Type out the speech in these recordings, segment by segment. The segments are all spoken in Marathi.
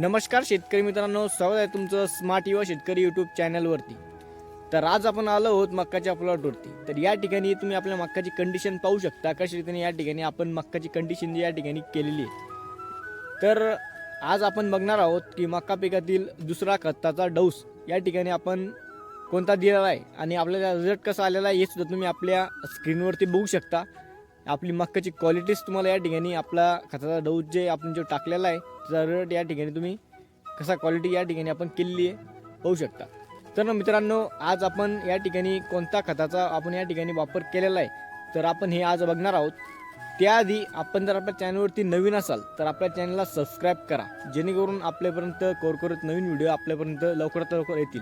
नमस्कार शेतकरी मित्रांनो स्वागत आहे तुमचं स्मार्ट युवा शेतकरी यूट्यूब चॅनलवरती तर आज आपण आलो आहोत मक्काच्या प्लॉटवरती तर या ठिकाणी तुम्ही आपल्या मक्काची कंडिशन पाहू शकता कशा रीतीने या ठिकाणी आपण मक्काची कंडिशन या ठिकाणी केलेली आहे. तर आज आपण बघणार आहोत की मक्का पिकातील दुसरा खताचा डौस या ठिकाणी आपण कोणता दिलेला आहे आणि आपल्याला रिझल्ट कसा आलेला आहे हे सुद्धा तुम्ही आपल्या स्क्रीनवरती बघू शकता. आपली मक्काची क्वालिटीज तुम्हाला या ठिकाणी आपला खताचा डोस जे आपण जो टाकलेला आहे त्याचा रेट या ठिकाणी तुम्ही कसा क्वालिटी या ठिकाणी आपण केलेली आहे पाहू शकता. तर मित्रांनो आज आपण या ठिकाणी कोणता खताचा आपण या ठिकाणी वापर केलेला आहे तर आपण हे आज बघणार आहोत. त्याआधी आपण जर आपल्या चॅनलवरती नवीन असाल तर आपल्या चॅनलला सबस्क्राईब करा जेणेकरून आपल्यापर्यंत कोरकोरत नवीन व्हिडिओ आपल्यापर्यंत लवकरात लवकर येतील.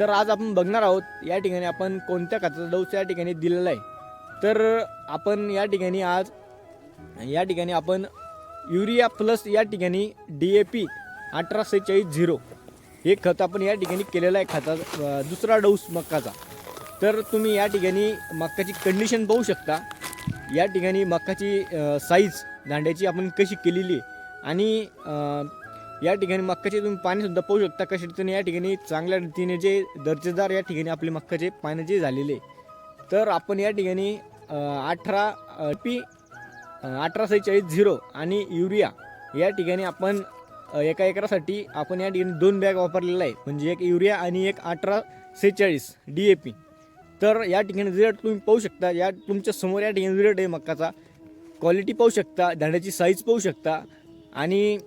तर आज आपण बघणार आहोत या ठिकाणी आपण कोणत्या खताचा डोस या ठिकाणी दिलेला आहे तर आपण या ठिकाणी आज या ठिकाणी आपण युरिया प्लस या ठिकाणी डी ए पी अठरा सेहेचाळीस झिरो हे खत आपण या ठिकाणी केलेलं आहे खता दुसरा डोस मक्काचा तर तुम्ही या ठिकाणी मक्काची कंडिशन पाहू शकता या ठिकाणी मक्काची साईज दांड्याची आपण कशी केलेली आणि या ठिकाणी मक्काचे तुम्ही पाणीसुद्धा पाहू शकता कशा रीतीने या ठिकाणी चांगल्या रीतीने जे दर्जेदार या ठिकाणी आपले मक्काचे पाणी जे झालेले तर आपण या ठिकाणी अठरा पी अठरा सेहेचाळीस झिरो आणि युरिया या ठिकाणी आपण एका एकरासाठी आपण या ठिकाणी दोन बॅग वापरलेला आहे. म्हणजे एक युरिया आणि एक अठरा सेहेचाळीस डी ए पी तर या ठिकाणी रिझल्ट तुम्ही पाहू शकता या तुमच्यासमोर या ठिकाणी रिझल्ट आहे मक्काचा क्वालिटी पाहू शकता धाड्याची साईज पाहू शकता आणि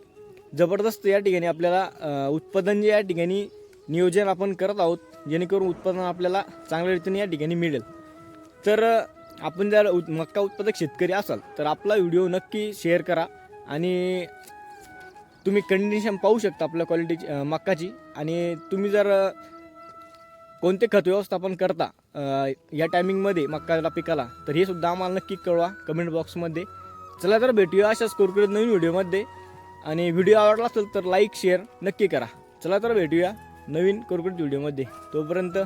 जबरदस्त या ठिकाणी आपल्याला उत्पादन जे या ठिकाणी नियोजन आपण करत आहोत जेणेकरून उत्पादन आपल्याला चांगल्या रीतीने या ठिकाणी मिळेल. तर आपण जर उत- मक्का उत्पादक शेतकरी असाल तर आपला व्हिडिओ नक्की शेअर करा आणि तुम्ही कंडिशन पाहू शकता आपल्या क्वालिटीची मक्काची. आणि तुम्ही जर कोणते खत व्यवस्थापन करता या टायमिंगमध्ये मक्काला पिकाला तर हे सुद्धा आम्हाला नक्की कळवा कमेंट बॉक्समध्ये चला तर भेटूया अशाच कुरकुरीत नवीन व्हिडिओमध्ये आणि व्हिडिओ आवडला असेल तर लाईक शेअर नक्की करा. चला तर भेटूया नवीन कुरकुरीत व्हिडिओमध्ये तोपर्यंत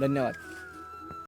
धन्यवाद.